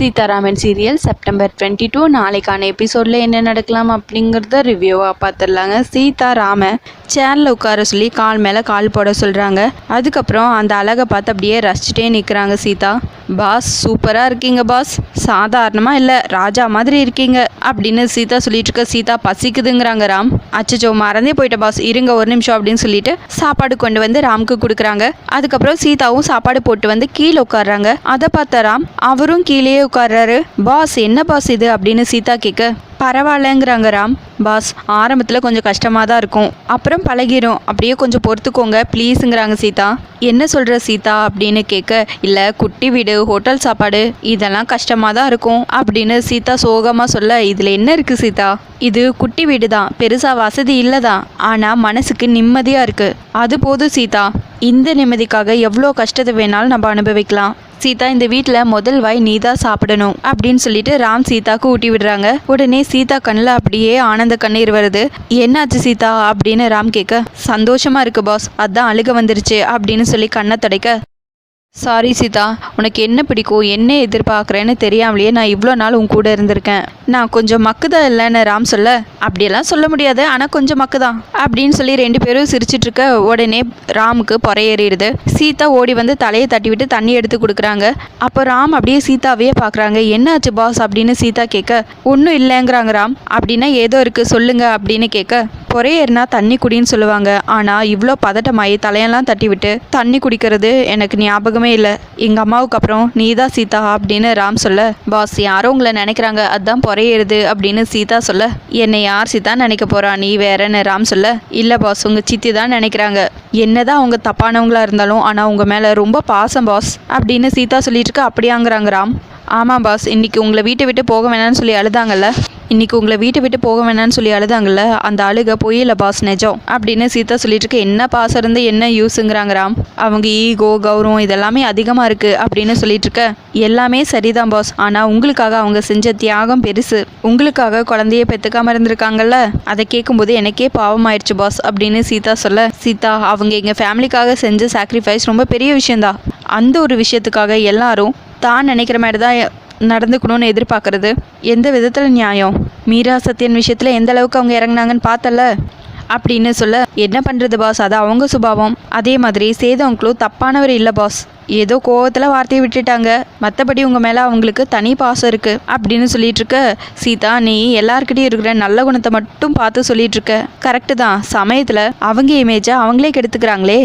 Seetharaman serial September twenty two நாளைக்கான எபிசோடில் என்ன நடக்கலாம் அப்படிங்கிறத ரிவ்யூவாக பார்த்துடலாங்க சீதாராம சேரில் உட்கார சொல்லி கால் மேலே கால் போட சொல்கிறாங்க அதுக்கப்புறம் அந்த அழகை பார்த்து அப்படியே ரசிச்சுட்டே நிற்கிறாங்க சீதா. பாஸ் சூப்பராக இருக்கீங்க பாஸ். சாதாரணமாக இல்லை ராஜா மாதிரி இருக்கீங்க அப்படின்னு சீதா சொல்லிட்டு இருக்க. சீதா பசிக்குதுங்கிறாங்க ராம். அச்சச்சோ மறந்தே போயிட்ட பாஸ். இருங்க ஒரு நிமிஷம் அப்படின்னு சொல்லிட்டு சாப்பாடு கொண்டு வந்து ராம்க்கு கொடுக்குறாங்க. அதுக்கப்புறம் சீதாவும் சாப்பாடு போட்டு வந்து கீழே உட்காடுறாங்க அதை பார்த்த ராம் அவரும் கீழேயே உட்காடுறாரு பாஸ் என்ன பாஸ் இது அப்படின்னு சீதா கேட்க பரவாயில்லங்கிறாங்க ராம். பாஸ் ஆரம்பத்தில் கொஞ்சம் கஷ்டமாக தான் இருக்கும். அப்புறம் பழகிரும். அப்படியே கொஞ்சம் பொறுத்துக்கோங்க. ப்ளீஸுங்கிறாங்க சீதா. என்ன சொல்கிற சீதா அப்படின்னு கேட்க இல்லை குட்டி வீடு ஹோட்டல் சாப்பாடு இதெல்லாம் கஷ்டமாக தான் இருக்கும். அப்படின்னு சீதா சோகமாக சொல்ல இதில் என்ன இருக்குது சீதா? இது குட்டி வீடு தான் பெருசாக வசதி இல்லை தான் ஆனால் மனசுக்கு நிம்மதியாக இருக்குது அது போதும் சீதா. இந்த நிம்மதிக்காக எவ்வளோ கஷ்டத்தை வேணாலும் நம்ம அனுபவிக்கலாம். சீதா இந்த வீட்டில் முதல் வாய் நீ தான் சாப்பிடணும் அப்படின்னு சொல்லிட்டு ராம் சீதாக்கு ஊட்டி விடுறாங்க. உடனே சீதா கண்ணில் அப்படியே ஆனந்த கண்ணீர் வருது. என்னாச்சு சீதா? அப்படின்னு ராம் கேட்க சந்தோஷமா இருக்கு பாஸ். அதான் அழுக வந்துருச்சு அப்படின்னு சொல்லி கண்ணை துடைக்க சாரி சீதா உனக்கு என்ன பிடிக்கும்? என்ன எதிர்பார்க்குறேன்னு தெரியாமலேயே நான் இவ்வளோ நாள் உன் கூட இருந்திருக்கேன். நான் கொஞ்சம் மக்குதான் இல்லைன்னு ராம் சொல்ல அப்படியெல்லாம் சொல்ல முடியாது. ஆனால் கொஞ்சம் மக்குதான் அப்படின்னு சொல்லி ரெண்டு பேரும் சிரிச்சிட்டு இருக்க உடனே ராமுக்கு பொறையேறிடுது. சீதா ஓடி வந்து தலையை தட்டி விட்டு தண்ணி எடுத்து கொடுக்குறாங்க. அப்போ ராம் அப்படியே சீதாவையே பார்க்குறாங்க என்னாச்சு பாஸ் அப்படின்னு சீதா கேட்க ஒன்றும் இல்லைங்கிறாங்க ராம். அப்படின்னா ஏதோ இருக்குது சொல்லுங்க அப்படின்னு கேட்க பொறையேறினா தண்ணி குடின்னு சொல்லுவாங்க. ஆனால் இவ்வளோ பதட்டமாயி தலையெல்லாம் தட்டி விட்டு தண்ணி குடிக்கிறது எனக்கு ஞாபகம் இல்லை. எங்கள் அம்மாவுக்கு அப்புறம் நீ தான் சீதா அப்படின்னு ராம் சொல்ல பாஸ் யாரோ உங்களை நினைக்கிறாங்க அதான் பொறையேறுது அப்படின்னு சீதா சொல்ல என்னை யார் சீதா நினைக்க போறா? நீ வேறன்னு ராம் சொல்ல இல்லை பாஸ் உங்கள் சித்தி தான் நினைக்கிறாங்க. என்னதான் அவங்க தப்பானவங்களா இருந்தாலும் ஆனால் உங்கள் மேலே ரொம்ப பாசம் பாஸ் அப்படின்னு சீதா சொல்லிட்டு இருக்க அப்படியாங்கிறாங்க ராம். ஆமாம் பாஸ் இன்னைக்கு உங்களை வீட்டை விட்டு போக வேணாம்னு சொல்லி அழுதாங்கல்ல? இன்னைக்கு உங்களை வீட்டை விட்டு போக வேணாம்னு சொல்லி அழுதாங்கல்ல? அந்த அழுக பொய்யில பாஸ் நெஜம். அப்படின்னு சீதா சொல்லிட்டு இருக்கு. என்ன பாஸ் இருந்து என்ன யூஸுங்கிறாங்க ராம்? அவங்க ஈகோ கௌரவம் இதெல்லாமே அதிகமாக இருக்கு அப்படின்னு சொல்லிட்டு இருக்க. எல்லாமே சரிதான் பாஸ். ஆனால் உங்களுக்காக அவங்க செஞ்ச தியாகம் பெருசு. உங்களுக்காக குழந்தைய பெற்றுக்காம இருந்திருக்காங்கல்ல? அதை கேட்கும்போது எனக்கே பாவம் ஆயிடுச்சு பாஸ் அப்படின்னு சீதா சொல்ல. சீதா அவங்க எங்கள் ஃபேமிலிக்காக செஞ்ச சாக்ரிஃபைஸ் ரொம்ப பெரிய விஷயம்தான். அந்த ஒரு விஷயத்துக்காக எல்லாரும் தான் நினைக்கிற மாதிரி தான் நடந்துக்கணும்னு எதிர்பார்க்கறது. எந்த விதத்தில் நியாயம்? மீரா சத்யன் விஷயத்தில் எந்த அளவுக்கு அவங்க இறங்குனாங்கன்னு பார்த்தல அப்படின்னு சொல்ல என்ன பண்ணுறது பாஸ் அது அவங்க சுபாவம். அதே மாதிரி சேது அங்கிளும் தப்பானவர் இல்லை பாஸ் ஏதோ கோவத்தில் வார்த்தையை விட்டுட்டாங்க. மற்றபடி உங்கள் மேலே அவங்களுக்கு தனி பாசம் இருக்குது அப்படின்னு சொல்லிட்டு இருக்க சீதா நீ எல்லாருக்கிட்டையும் இருக்கிற நல்ல குணத்தை மட்டும் பார்த்து சொல்லிட்டு இருக்க கரெக்டு தான். சமயத்தில் அவங்க இமேஜை அவங்களே கெடுத்துக்கிறாங்களே.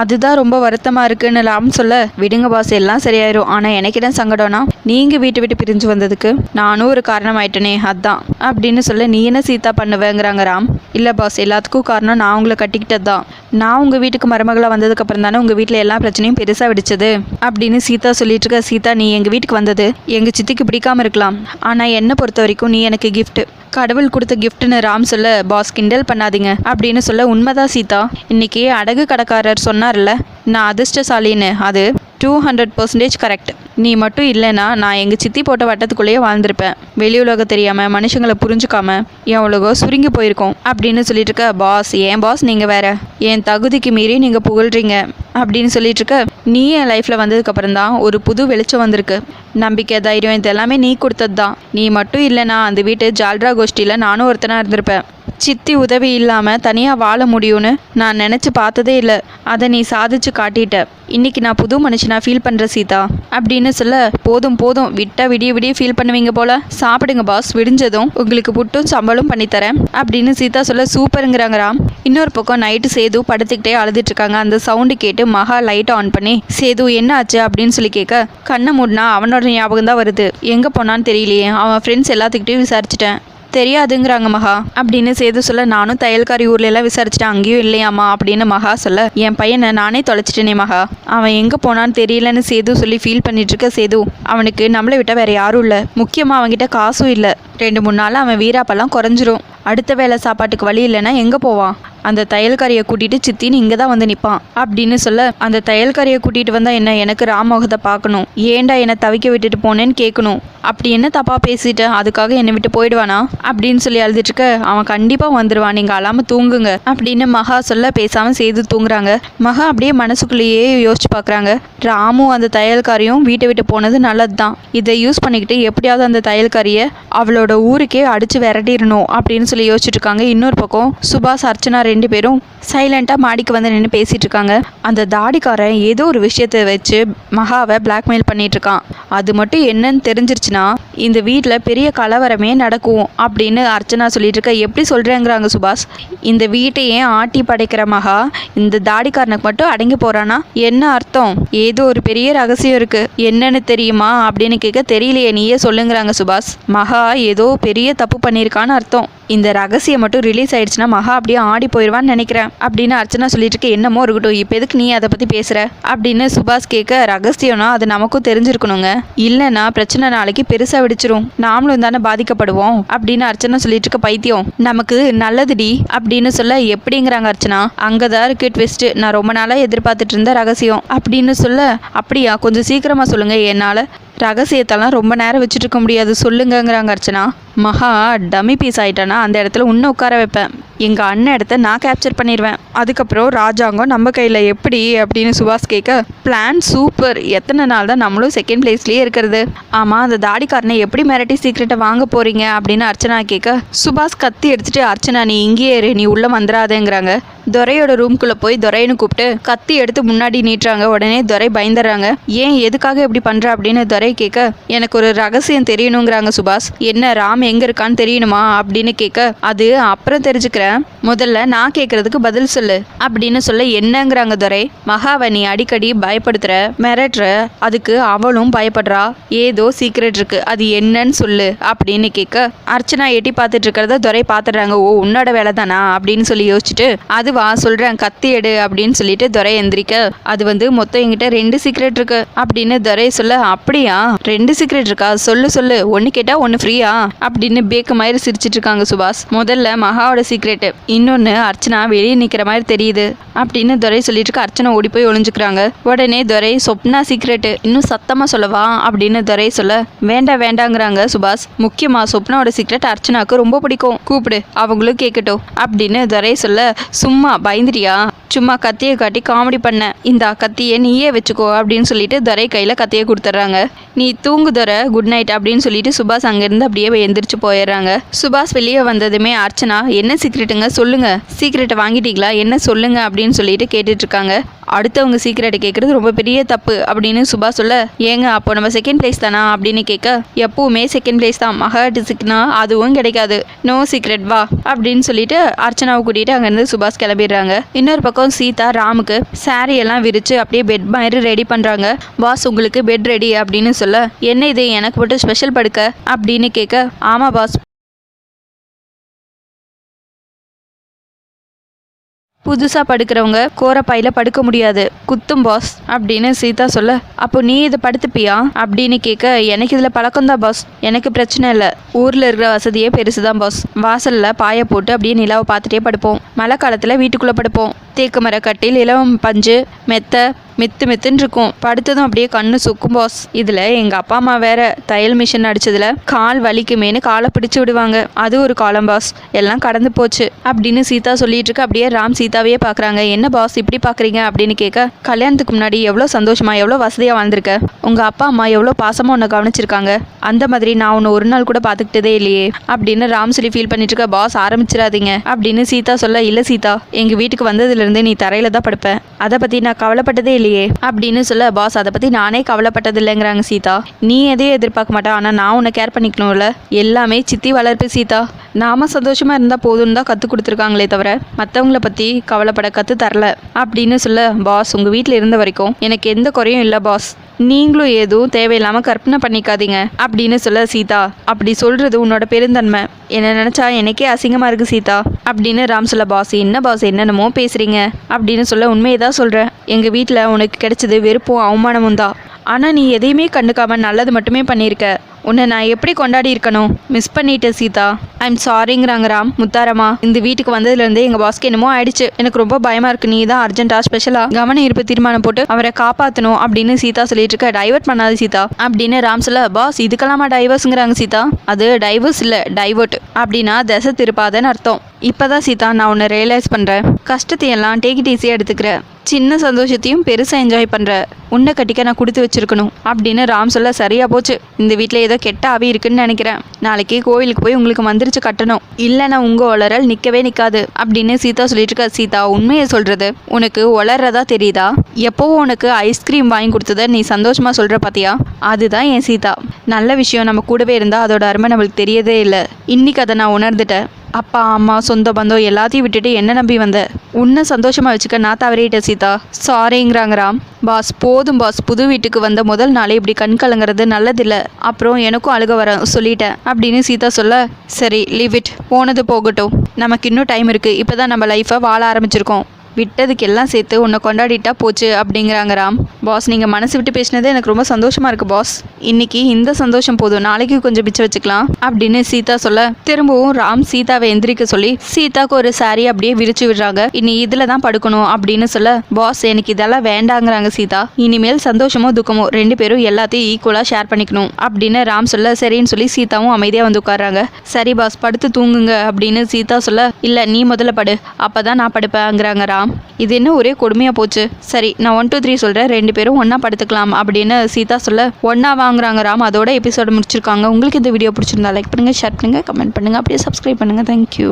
அதுதான் ரொம்ப வருத்தமாக இருக்குன்னு லாபம் சொல்ல விடுங்க பாஸ் எல்லாம் சரியாயிரும். ஆனால் எனக்கு என்ன சங்கடம்னா நீங்கள் வீட்டு விட்டு பிரிஞ்சு வந்ததுக்கு நானும் ஒரு காரணம் ஆயிட்டனே அதான். அப்படின்னு சொல்ல நீ என்ன சீதா பண்ணுவேங்கிறாங்க ராம்? இல்லை பாஸ் எல்லாத்துக்கும் காரணம் நான் உங்களை கட்டிக்கிட்டது தான். நான் உங்கள் வீட்டுக்கு மருமகளாக வந்ததுக்கப்புறம் தானே உங்கள் வீட்டில் எல்லா பிரச்சனையும் பெருசாக வெடிச்சது? அப்படின்னு சீதா சொல்லிட்டு இருக்க சீதா நீ எங்கள் வீட்டுக்கு வந்தது எங்கள் சித்திக்கு பிடிக்காம இருக்கலாம். ஆனால் என்னை பொறுத்த வரைக்கும் நீ எனக்கு கிஃப்ட்டு கடவுள் கொடுத்த கிஃப்ட்னு ராம் சொல்ல பாஸ் கிண்டல் பண்ணாதீங்க அப்படின்னு சொல்ல உண்மைதான் சீதா. இன்னைக்கு அடகு கடைக்காரர் சொன்னார்ல நான் அதிர்ஷ்டசாலின்னு அது டூ ஹண்ட்ரட் பர்சன்டேஜ் கரெக்ட் நீ மட்டும் இல்லைன்னா நான் எங்கள் சித்தி போட்ட வட்டத்துக்குள்ளேயே வாழ்ந்திருப்பேன். வெளி உலகம் தெரியாமல் மனுஷங்களை புரிஞ்சுக்காம என் உலகம் சுருங்கி போயிருக்கோம் அப்படின்னு சொல்லிட்டு இருக்க பாஸ் ஏன் பாஸ் நீங்கள் வேற? என் தகுதிக்கு மீறி நீங்கள் புகழ்றீங்க அப்படின்னு சொல்லிட்டு இருக்க நீ என் லைஃப்பில் வந்ததுக்கப்புறம் தான் ஒரு புது வெளிச்சம் வந்திருக்கு. நம்பிக்கை தைரியம் இது எல்லாமே நீ கொடுத்தது தான் நீ மட்டும் இல்லைனா அந்த வீட்டு ஜால்ரா கோஷ்டியில் நானும் ஒருத்தனாக இருந்திருப்பேன். சித்தி உதவி இல்லாமல் தனியாக வாழ முடியும்னு நான் நினச்சி பார்த்ததே இல்லை. அதை நீ சாதிச்சு காட்டிட்ட. இன்னைக்கு நான் புது மனுஷனா ஃபீல் பண்ணுற சீதா? அப்படின்னு சொல்ல போதும் போதும். விட்டா விடிய விடிய ஃபீல் பண்ணுவீங்க போல. சாப்பிடுங்க பாஸ் விடிஞ்சதும் உங்களுக்கு புட்டும் சம்பளம் பண்ணித்தரேன். அப்படின்னு சீதா சொல்ல சூப்பருங்கிறாங்க ராம் இன்னொரு பக்கம் நைட்டு சேது படுத்துக்கிட்டே அழுதுட்டு இருக்காங்க. அந்த சவுண்டு கேட்டு மகா லைட் ஆன் பண்ணி சேது என்ன ஆச்சு அப்படின்னு சொல்லி கேட்க கண்ணை மூடினா அவனோட ஞாபகம் தான் வருது. எங்கே போனான்னு தெரியலையே. அவன் ஃப்ரெண்ட்ஸ் எல்லாத்துக்கிட்டையும் விசாரிச்சிட்டேன். தெரியாதுங்கிறாங்க மகா. அப்படின்னு சேது சொல்ல நானும் தையல்காரி ஊர்ல எல்லாம் விசாரிச்சிட்டேன் அங்கேயும் இல்லையாம்மா அப்படின்னு மகா சொல்ல என் பையனை நானே தொலைச்சிட்டேனே மகா. அவன் எங்க போனான்னு தெரியலன்னு சேது சொல்லி ஃபீல் பண்ணிட்டு இருக்க சேது. அவனுக்கு நம்மளை விட்டால் வேற யாரும் இல்லை. முக்கியமா அவன்கிட்ட காசும் இல்லை. ரெண்டு மூணு நாள் அவன் வீராப்பெல்லாம் குறைஞ்சிரும். அடுத்த வேளை சாப்பாட்டுக்கு வழி இல்லைன்னா எங்கே போவான் அந்த தையல்காரியை கூட்டிட்டு சித்தின்னு இங்கே தான் வந்து நிற்பான் அப்படின்னு சொல்ல அந்த தையல்காரியை கூட்டிட்டு வந்தா என்ன எனக்கு ராமோகத்தை பார்க்கணும். ஏன்டா என்னை தவிக்க விட்டுட்டு போனேன்னு கேட்கணும் அப்படி என்ன தப்பா பேசிட்டேன் அதுக்காக என்னை விட்டு போயிடுவானா? அப்படின்னு சொல்லி அழுதுட்டு இருக்க அவன் கண்டிப்பாக வந்துடுவான் நீங்கள் அழாமல் தூங்குங்க. அப்படின்னு மகா சொல்ல பேசாமல் செய்து தூங்குறாங்க. மகா அப்படியே மனசுக்குள்ளேயே யோசிச்சு பார்க்குறாங்க ராமும் அந்த தையல்காரியும் வீட்டை விட்டு போனது நல்லது தான் இதை யூஸ் பண்ணிக்கிட்டு எப்படியாவது அந்த தையல்காரியை அவளோட ஊருக்கே அடித்து விரட்டிடணும் அப்படின்னு சொல்லி யோசிச்சுட்டு இருக்காங்க இன்னொரு பக்கம் சுபாஷ் அர்ச்சனா ரெண்டு பேரும் சைலண்டாக மாடிக்கு வந்து நின்று பேசிட்டு இருக்காங்க அந்த தாடிக்காரன் ஏதோ ஒரு விஷயத்தை வச்சு மகாவை பிளாக்மெயில் பண்ணிட்டு இருக்கான் அது மட்டும் என்னன்னு தெரிஞ்சிருச்சுன்னா இந்த வீட்டில் பெரிய கலவரமே நடக்கும் அப்படின்னு அர்ச்சனா சொல்லிட்டு இருக்க எப்படி சொல்கிறேங்கிறாங்க சுபாஷ்? இந்த வீட்டையே ஆட்டி படைக்கிற மகா இந்த தாடிக்காரனுக்கு மட்டும் அடங்கி போறானா? என்ன அர்த்தம்? ஏதோ ஒரு பெரிய ரகசியம் இருக்கு. என்னன்னு தெரியுமா அப்படின்னு கேட்க தெரியலையே நீயே சொல்லுங்கிறாங்க சுபாஷ். மகா ஏதோ பெரிய தப்பு பண்ணியிருக்கான்னு அர்த்தம். இந்த ரகசியம் மட்டும் ரிலீஸ் ஆயிடுச்சுன்னா மகா அப்படியே ஆடி போயிடுவான்னு நினைக்கிறேன். அப்படின்னு அர்ச்சனா சொல்லிட்டு இருக்க என்னமோ இருக்கட்டும் இப்போ எதுக்கு நீ அதை பற்றி பேசுகிற அப்படின்னு சுபாஷ் கேட்க ரகசியம்னா அது நமக்கும் தெரிஞ்சிருக்கணுங்க. இல்லைன்னா பிரச்சனை நாளைக்கு பெருசாக வெடிச்சிரும். நாமளும் தானே பாதிக்கப்படுவோம் அப்படின்னு அர்ச்சனா சொல்லிட்டு இருக்க பைத்தியம். நமக்கு நல்லதுடி அப்படின்னு சொல்ல எப்படிங்கிறாங்க அர்ச்சனா? அங்கே தான் இருக்கு ட்விஸ்ட் நான் ரொம்ப நாளாக எதிர்பார்த்துட்டு இருந்த ரகசியம். அப்படின்னு சொல்ல அப்படியா கொஞ்சம் சீக்கிரமாக சொல்லுங்கள் என்னால். ரகசியத்தெல்லாம் ரொம்ப நேரம் வச்சுட்டு இருக்க முடியாது. சொல்லுங்கங்கிறாங்க அர்ச்சனா. மகா டம்மி பீஸ் ஆயிட்டானா? அந்த இடத்துல உன்னை உட்கார வைப்பேன். எங்கள் அண்ணன் இடத்த நான் கேப்சர் பண்ணிடுவேன் அதுக்கப்புறம் ராஜாங்கம் நம்ம கையில் எப்படி? அப்படின்னு சுபாஷ் கேட்க பிளான் சூப்பர் எத்தனை நாள் தான் நம்மளும் செகண்ட் பிளேஸ்லேயே இருக்கிறது? ஆமாம் அந்த தாடிக்காரனை எப்படி மிரட்டி சீக்கிரட்டை வாங்க போகிறீங்க அப்படின்னு அர்ச்சனா கேட்க சுபாஷ் கத்தி எடுத்துட்டு அர்ச்சனா நீ இங்கேயே இரு. நீ உள்ளே வந்துடாதேங்கிறாங்க துரையோட ரூம்குள்ளே போய் துரைன்னு கூப்பிட்டு கத்தி எடுத்து முன்னாடி நீட்டுறாங்க. உடனே துரை பயந்துடுறாங்க. ஏன் எதுக்காக இப்படி பண்ணுற அப்படின்னு துரை கேட்க எனக்கு ஒரு ரகசியம் தெரியணுங்கிறாங்க சுபாஷ். என்ன ராம் எங்கே இருக்கான்னு தெரியணுமா? அப்படின்னு கேட்க அது அப்புறம் தெரிஞ்சுக்கிறேன் முதல்ல நான் கேட்கறதுக்கு பதில் சொல்லு. அப்படின்னு சொல்ல என்னங்கிறாங்க துரை. மகாவணி அடிக்கடி பயப்படுத்துற மிரட்டுற. அதுக்கு அவளும் பயப்படுறா. ஏதோ சீக்ரெட் இருக்கு. அது என்னன்னு சொல்லு. அப்படின்னு கேட்க அர்ச்சனா எட்டி பார்த்துட்டு இருக்கிறத துரை பார்த்துடுறாங்க. ஓ உன்னோட வேலை தானா அப்படின்னு சொல்லி யோசிச்சுட்டு அது வா சொல்கிறேன் கத்தி எடு அப்படின்னு சொல்லிட்டு துரை எந்திரிக்க அது வந்து மொத்தம் என்கிட்ட ரெண்டு சீக்ரெட் இருக்கு அப்படின்னு துரை சொல்ல அப்படியா? ரெண்டு சீக்ரெட் இருக்கா? சொல்லு சொல்லு. ஒன்று கேட்டால் ஒன்று ஃப்ரீயா அப்படின்னு பேக்கு மாதிரி சிரிச்சிட்டு இருக்காங்க சுபாஷ். முதல்ல மகாவோட சீக்ரெட் இன்னொன்று அர்ச்சனா வெளியே நிற்கிற மாதிரி தெரியுது அப்படின்னு துரை சொல்லிட்டு இருக்க அர்ச்சனை ஓடி போய் ஒளிஞ்சுக்கிறாங்க. உடனே துரை சொப்னா சீக்ரெட்டு இன்னும் சத்தமாக சொல்லவா? அப்படின்னு துரை சொல்ல வேண்டாம் வேண்டாங்கிறாங்க சுபாஷ். முக்கியமா சொப்னாவோட சீக்ரெட் அர்ச்சனாவுக்கு ரொம்ப பிடிக்கும். கூப்பிடு அவங்களும் கேட்கட்டும் அப்படின்னு துரை சொல்ல சும்மா சும்மா பயந்துட்டியா? சும்மா கத்தியை காட்டி காமெடி பண்ண. இந்த கத்தியை நீயே வச்சுக்கோ அப்படின்னு சொல்லிட்டு துரை கையில் கத்தியை கொடுத்துட்றாங்க. நீ தூங்கு துரை குட் நைட் அப்படின்னு சொல்லிட்டு சுபாஷ் அங்கேருந்து அப்படியே எந்திரிச்சு போயிடுறாங்க. சுபாஷ் வெளியே வந்ததுமே அர்ச்சனா என்ன சீக்ரெட்டுங்க சொல்லுங்க. சீக்ரெட்டை வாங்கிட்டீங்களா? என்ன சொல்லுங்க? அப்படின்னு சொல்லிட்டு கேட்டுட்டு இருக்காங்க அடுத்தவங்க சீக்கிரட்டை கேட்குறது ரொம்ப பெரிய தப்பு அப்படின்னு சுபாஷ் சொல்ல ஏங்க அப்போ நம்ம செகண்ட் பிளேஸ் தானா? அப்படின்னு கேட்க எப்பவுமே செகண்ட் பிளேஸ் தான். மகா டிசிக்னா அதுவும் கிடைக்காது. நோ சீக்ரெட் வா? அப்படின்னு சொல்லிட்டு அர்ச்சனாவை கூட்டிகிட்டு அங்கேருந்து சுபாஷ் கிளம்பிடுறாங்க. இன்னொரு பக்கம் சீதா ராமுக்கு சாரி எல்லாம் விரித்து அப்படியே பெட் மாதிரி ரெடி பண்ணுறாங்க பாஸ் உங்களுக்கு பெட் ரெடி அப்படின்னு சொல்ல என்ன இது? எனக்கு மட்டும் ஸ்பெஷல் படுக்க? அப்படின்னு கேட்க ஆமாம் பாஸ் புதுசாக படுக்கிறவங்க கோரப்பாயில் படுக்க முடியாது. குத்தும் பாஸ் அப்படின்னு சீதா சொல்ல அப்போ நீ இதை படுத்துப்பியா? அப்படின்னு கேட்க எனக்கு இதில் பழக்கம்தான் பாஸ் எனக்கு பிரச்சனை இல்லை. ஊரில் இருக்கிற வசதியே பெருசு தான் பாஸ் வாசலில் பாயை போட்டு அப்படியே நிலாவை பார்த்துட்டே படுப்போம். மழை காலத்தில் வீட்டுக்குள்ளே படுப்போம். தேக்கு மர கட்டில் இலவம் பஞ்சு மெத்த மித்து மெத்துன்னு இருக்கும் படுத்ததும் அப்படியே கண்ணு சுக்கும் பாஸ் இதில் எங்கள் அப்பா அம்மா வேற தையல் மிஷின் அடித்ததில் கால் வலிக்குமேனு காலை பிடிச்சி விடுவாங்க. அது ஒரு காலம் பாஸ் எல்லாம் கடந்து போச்சு. அப்படின்னு சீதா சொல்லிட்டு இருக்க அப்படியே ராம் சீதாவையே பார்க்குறாங்க என்ன பாஸ் இப்படி பார்க்குறீங்க அப்படின்னு கேட்க கல்யாணத்துக்கு முன்னாடி எவ்வளோ சந்தோஷமா எவ்வளோ வசதியாக வாழ்ந்திருக்க? உங்கள் அப்பா அம்மா எவ்வளோ பாசமாக உன்னை கவனிச்சிருக்காங்க? அந்த மாதிரி நான் உன்னை ஒரு நாள் கூட பார்த்துக்கிட்டதே இல்லையே. அப்படின்னு ராம் சொல்லி ஃபீல் பண்ணிட்டு இருக்க பாஸ் ஆரம்பிச்சிடாதீங்க. அப்படின்னு சீதா சொல்ல இல்லை சீதா. எங்கள் வீட்டுக்கு இருந்து நீ தரையில் தான் படுப்பேன் அதை பற்றி நான் கவலைப்பட்டதே இல்லையே அப்படின்னு சொல்ல பாஸ் அதை பற்றி நானே கவலைப்பட்டது இல்லைங்கிறாங்க சீதா. நீ எதையும் எதிர்பார்க்க மாட்டா ஆனால் நான் உன்னை கேர் பண்ணிக்கணும்ல. எல்லாமே சித்தி வளர்ப்பு சீதா. நாம சந்தோஷமா இருந்தால் போதும்னு தான் கற்றுக் கொடுத்துருக்காங்களே தவிர மற்றவங்கள பற்றி கவலைப்பட கற்று தரல அப்படின்னு சொல்ல பாஸ் உங்கள் வீட்டில் இருந்த வரைக்கும் எனக்கு எந்த குறையும் இல்லை பாஸ். நீங்களும் எதுவும் தேவையில்லாமல் கற்பனை பண்ணிக்காதீங்க அப்படின்னு சொல்ல சீதா அப்படி சொல்கிறது உன்னோட பெருந்தன்மை. என்ன நினச்சா எனக்கே அசிங்கமாக இருக்குது சீதா அப்படின்னு ராம் சொல்ல பாஸ் என்ன பாஸ் என்னென்னமோ பேசுகிறீங்க அப்படின்னு சொல்ல உண்மையை தான் சொல்கிறேன் எங்கள் வீட்டில் உனக்கு கிடைச்சது வெறுப்பும் அவமானமும் தான். ஆனால் நீ எதையுமே கண்டுக்காமல் நல்லது மட்டுமே பண்ணியிருக்க. உன்னை நான் எப்படி கொண்டாடி இருக்கணும்? மிஸ் பண்ணிட்டேன் சீதா. ஐம் சாரிங்கிறாங்க ராம் முத்தாரம்மா. இந்த வீட்டுக்கு வந்ததுலேருந்தே எங்கள் பாஸ்க்கு என்னமோ ஆயிடுச்சு. எனக்கு ரொம்ப பயமாக இருக்கு. நீ தான் அர்ஜென்ட்டாக ஸ்பெஷலாக கவன இருப்பு தீர்மானம் போட்டு அவரை காப்பாற்றணும் அப்படின்னு சீதா சொல்லிட்டு இருக்க. டைவர்ட் பண்ணாது சீதா. அப்படின்னு ராம் சொல்ல பாஸ் இதுக்கெல்லாமா டைவர்ஸுங்கிறாங்க சீதா. அது டைவர்ஸ் இல்லை டைவர்ட் அப்படின்னா திசை திருப்பாதன்னு அர்த்தம். இப்போதான் சீதா நான் உன்னை ரியலைஸ் பண்ணுறேன் கஷ்டத்தையெல்லாம் டேக் இட் ஈஸியாக எடுத்துக்கிற. சின்ன சந்தோஷத்தையும் பெருசாக என்ஜாய் பண்ணுற உன்னை கட்டிக்க நான் கொடுத்து வச்சிருக்கணும். அப்படின்னு ராம் சொல்ல சரியா போச்சு. இந்த வீட்டில் ஏதோ கெட்ட ஆவி இருக்குன்னு நினைக்கிறேன். நாளைக்கு கோயிலுக்கு போய் உங்களுக்கு மந்திரிச்சு கட்டணும். இல்லைன்னா உங்கள் ஒளரல் நிற்கவே நிற்காது அப்படின்னு சீதா சொல்லிட்டு இருக்கா. சீதா உண்மையை சொல்கிறது உனக்கு ஒளர்றதா தெரியுதா? எப்போவும் உனக்கு ஐஸ்கிரீம் வாங்கி கொடுத்தத நீ சந்தோஷமாக சொல்கிற பாத்தியா? அதுதான் என் சீதா. நல்ல விஷயம் நம்ம கூடவே இருந்தால் அதோட அருமை நம்மளுக்கு தெரியதே இல்லை. இன்னைக்கு அதை நான் உணர்ந்துட்டேன். அப்பா அம்மா சொந்த பந்தம் எல்லாத்தையும் விட்டுட்டு என்ன நம்பி வந்த? உன்னை சந்தோஷமா வச்சுக்க நான் தவறிட்டேன் சீதா. சாரிங்கிறாங்க ராம். பாஸ் போதும் பாஸ் புது வீட்டுக்கு வந்த முதல் நாளே இப்படி கண் கலங்குறது நல்லதில்ல. அப்புறம் எனக்கும் அழுக வர சொல்லிட்டேன் அப்படின்னு சீதா சொல்ல சரி லீவ் இட் போனது போகட்டும். நமக்கு இன்னும் டைம் இருக்கு. இப்பதான் நம்ம லைஃப்பை வாழ ஆரம்பிச்சிருக்கோம். விட்டதுக்கெல்லாம் சேர்த்து உன்னை கொண்டாடிட்டா போச்சு அப்படிங்கிறாங்க ராம். பாஸ் நீங்கள் மனசு விட்டு பேசினது எனக்கு ரொம்ப சந்தோஷமாக இருக்குது பாஸ் இன்னைக்கு இந்த சந்தோஷம் போதும் நாளைக்கு கொஞ்சம் பிச்சு வச்சுக்கலாம் அப்படின்னு சீதா சொல்ல திரும்பவும் ராம் சீதாவை எந்திரிக்க சொல்லி சீதாக்கு ஒரு சாரி அப்படியே விரிச்சு விடுறாங்க. இனி இதில் தான் படுக்கணும் அப்படின்னு சொல்ல பாஸ் எனக்கு இதெல்லாம் வேண்டாங்கிறாங்க சீதா. இனிமேல் சந்தோஷமோ துக்கமோ ரெண்டு பேரும் எல்லாத்தையும் ஈக்குவலாக ஷேர் பண்ணிக்கணும் அப்படின்னு ராம் சொல்ல சரின்னு சொல்லி சீதாவும் அமைதியாக வந்து உட்காராங்க சரி பாஸ் படுத்து தூங்குங்க அப்படின்னு சீதா சொல்ல இல்லை நீ முதல்ல படு அப்போ தான் நான் படுப்பேங்கிறாங்க ராம். இது என்ன ஒரே கொடுமையாக போச்சு? சரி நான் ஒன் டூ த்ரீ சொல்கிறேன் ரெண்டு பேரும் ஒன்றா படுத்துக்கலாம் அப்படின்னு சீதா சொல்ல ஒன்றா வாங்குறாங்க ராம். அதோட எபிசோடு முடிச்சிருக்காங்க. உங்களுக்கு இந்த வீடியோ பிடிச்சிருந்தா லைக் பண்ணுங்கள் ஷேர் பண்ணுங்கள் கமெண்ட் பண்ணுங்கள் அப்படியே சப்ஸ்கிரைப் பண்ணுங்கள் தேங்க்யூ